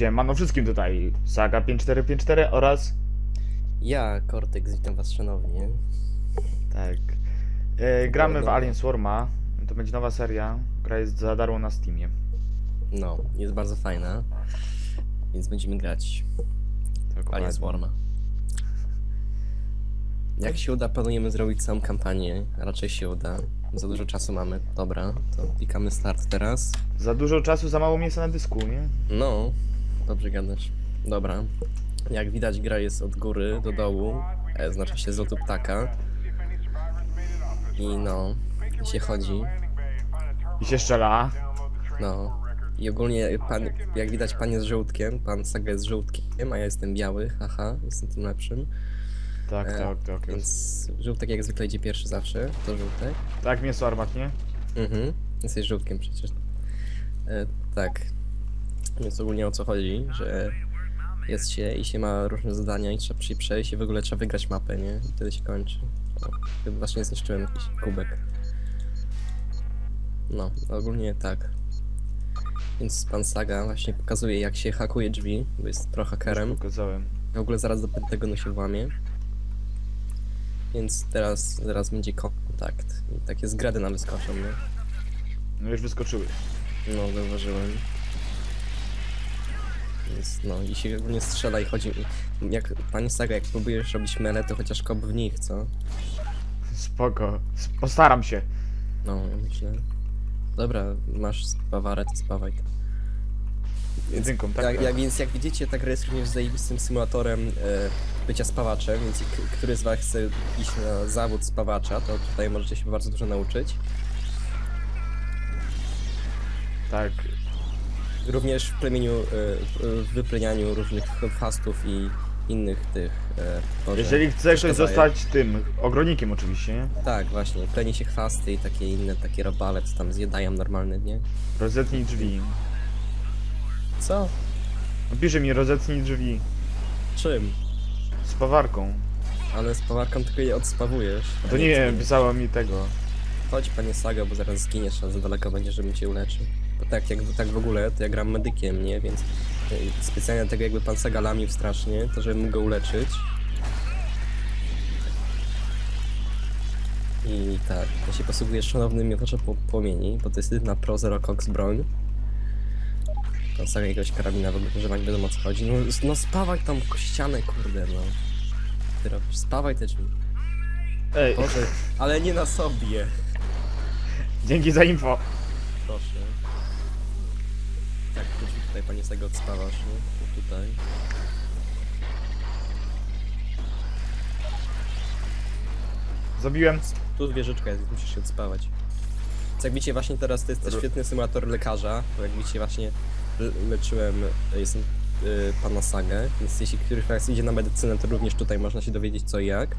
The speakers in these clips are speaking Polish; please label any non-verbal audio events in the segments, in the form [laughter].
Siemano wszystkim tutaj, Saga 5454 oraz... Ja, Cortex, witam was szanownie. Tak. E, gramy w. Alien Swarma. To będzie nowa seria, która jest za darmo na Steamie. No, jest bardzo fajna, więc będziemy grać w Alien Swarma. Jak się uda, planujemy zrobić całą kampanię. Raczej się uda. Za dużo czasu mamy. Dobra, to klikamy start teraz. Za dużo czasu, za mało miejsca na dysku, nie? No, dobrze gadasz. Dobra. Jak widać, gra jest od góry do dołu. E, znaczy się z lotu ptaka. I no, i się chodzi. I się strzela. No. I ogólnie pan, jak widać pan jest żółtkiem, pan Saga jest żółtkiem, a ja jestem biały, haha, jestem tym lepszym. Tak, E, tak, tak. Jest. Więc żółtek jak zwykle idzie pierwszy zawsze, to żółtek. Tak mnie Swarmat, nie? Mhm, jesteś żółtkiem przecież. E, tak. Więc ogólnie o co chodzi, że jest się i się ma różne zadania i trzeba się przejść i w ogóle trzeba wygrać mapę, nie? I wtedy się kończy. O, chyba właśnie zniszczyłem jakiś kubek. No, ogólnie tak. Więc pan Saga właśnie pokazuje jak się hakuje drzwi, bo jest trochę hakerem. Pokazałem. W ogóle zaraz do Pentagonu się włamie. Więc teraz, zaraz będzie kontakt. I takie zgrady nam wyskoczą, nie? No już wyskoczyły. No, zauważyłem. Więc no, i się ogólnie strzela i chodzi... Jak, pani Saga, jak próbujesz robić mele, to chociaż kop w nich, co? Spoko. Postaram się. No, myślę. Dobra, masz spawarę, to spawaj. Jedynką, tak? Jak, tak. jak, więc jak widzicie, ta gra jest również zajebistym symulatorem e, bycia spawaczem, więc jak który z was chce iść na zawód spawacza, to tutaj możecie się bardzo dużo nauczyć. Tak. Również w plemieniu, e, w wyplenianiu różnych fastów i innych tych... E, Boże, Jeżeli chce ktoś przeszkadzaje. zostać tym, ogronikiem oczywiście, nie? Tak, właśnie, pleni się chwasty i takie inne, takie robale, co tam zjadają normalne, nie? Rozetnij drzwi. Co? No Pisze mi, rozetnij drzwi. Czym? Z pawarką. Ale z pawarką tylko je odspawujesz. A to nie nic wiem, pisała mi tego. Chodź panie Saga, bo zaraz zginiesz, a za daleko będzie, żebym cię uleczył. Bo tak, jak, tak w ogóle, to ja gram medykiem, nie? Więc y, specjalnie tego jakby pan Saga strasznie, to żeby mógł go uleczyć. I tak, ja się posługuję szanownym miotaczem po płomieni, bo to jest jedyna Pro Zero Cox broń. Pan Saga jakiegoś karabina w ogóle używa, nie wiadomo o co chodzi. No, no spawaj tą ścianę, kurde, no. Ty robisz, spawaj te drzwi. Ej, Boże, ale nie na sobie. dzięki za info. Proszę. Tutaj panie Sago odspawasz, nie? Tu, tutaj. Zabiłem. Tu wieżyczka jest, musisz się odspawać. Co jak widzicie właśnie teraz to jest też świetny symulator lekarza, bo jak widzicie właśnie le leczyłem, jestem y, pana Sagę, więc jeśli któryś z was idzie na medycynę, to również tutaj można się dowiedzieć co i jak.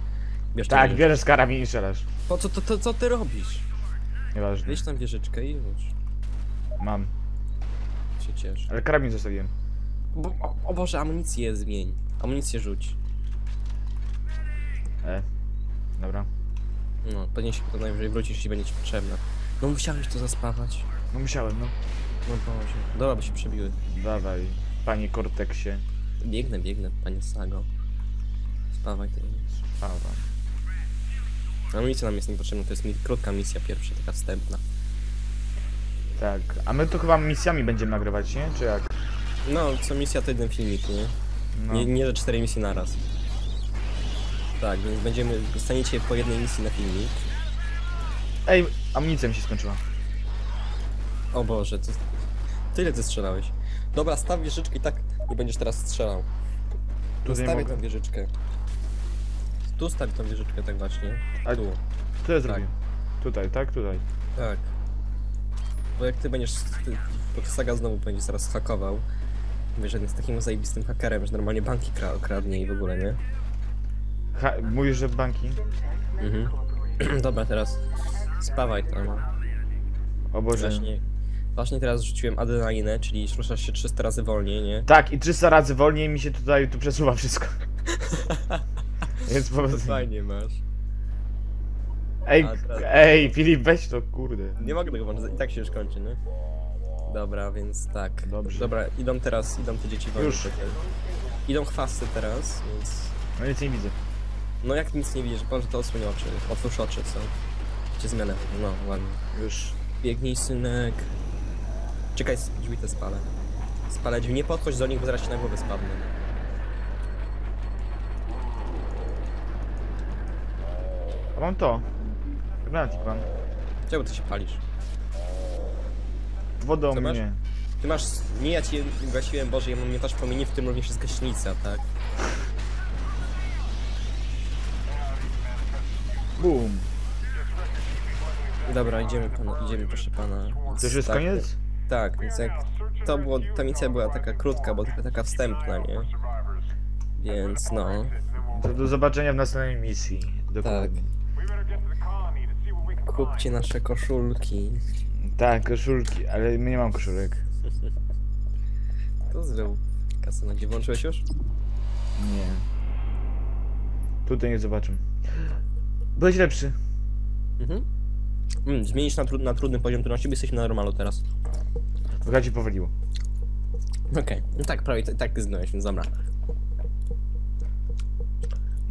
Bierz Tak, wieżyczkę. bierzesz karabin i strzelasz. Po co, to, to, co ty robisz? Nieważne. Weź tam wieżyczkę i już Mam. Się ciesz. Ale karabin zostawiłem. Bo, o, o Boże, amunicję zmień. Amunicję rzuć. E. Dobra. No, pewnie się to najwyżej wrócisz, jeśli będzie ci potrzebna. No musiałeś to zaspawać. No musiałem, no. No Boże. Dobra, by się przebiły. Dawaj, panie Korteksie. Biegnę, biegnę, panie Sago. Spawaj to już. Pawa. Amunicja nam jest niepotrzebna, to jest mi krótka misja pierwsza, taka wstępna. Tak. A my to chyba misjami będziemy nagrywać, nie? Czy jak? No, co misja to jeden filmik, nie? No. Nie, nie że cztery misje naraz. Tak, więc będziemy, dostaniecie po jednej misji na filmik. Ej, amunicja mi się skończyła. O Boże, to... Tyle ty strzelałeś. Dobra, staw wieżyczkę i tak nie będziesz teraz strzelał. Tu Tutaj stawię mogę. tą wieżyczkę. Tu stawię tą wieżyczkę tak właśnie. A Tu. Co ja zrobię? Tutaj, tak? Tutaj. Tak. Bo jak ty będziesz. Ty, bo Saga znowu będzie zaraz hakował. Wiesz, że jest takim zajebistym hakerem, że normalnie banki kra kradnie i w ogóle, nie? Ha, mówisz, że banki? Mhm. [clears throat] Dobra, teraz spawaj tam. O Boże. Właśnie, właśnie teraz rzuciłem adrenalinę, czyli ruszasz się 300 razy wolniej, nie? Tak, i 300 razy wolniej mi się tutaj tu przesuwa wszystko. [laughs] Więc po To prostu... fajnie masz. Ej, A teraz- ej, Filip, weź to, kurde. Nie mogę tego włączyć, i tak się już kończy, nie? Dobra, więc tak. Dobrze. Dobra, idą teraz, idą te dzieci wolne. Już. czekaj. Idą chwasty teraz, więc... No nic nie widzę. No jak nic nie widzisz, Boże, to osłoń oczy. Otwórz oczy, co? Cię zmianę. No, ładnie. Już. Biegnij, synek. Czekaj, drzwi te spalę. Spalę drzwi, nie podchodź do nich, bo zaraz ci na głowę spadnę. A mam to. Granat pan. Czemu ty się palisz? Wodą Co masz? mnie. Ty masz... Nie, ja ci gasiłem, Boże, ja mam miotacz płomieni, w tym również jest gaśnica, tak? Boom. Dobra, idziemy, pana, idziemy proszę pana. To już jest tak, koniec? Tak, więc jak to było, ta misja była taka krótka, bo tylko taka wstępna, nie? Więc no, To do zobaczenia w następnej misji. Dokładnie. Kupcie nasze koszulki. Tak, koszulki, ale my nie mam koszulek. To zrób kasę na gdzie włączyłeś już? Nie. Tutaj nie zobaczę. Byłeś lepszy. Mhm. Mm, zmienisz na, na trudny poziom trudności, bo jesteśmy na normalu teraz. Chyba ci powaliło. Okej, no tak, prawie tak ty zgnąłeś, więc dobra.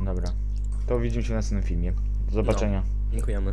Dobra. To widzimy się w następnym filmie. Do zobaczenia. Dziękujemy.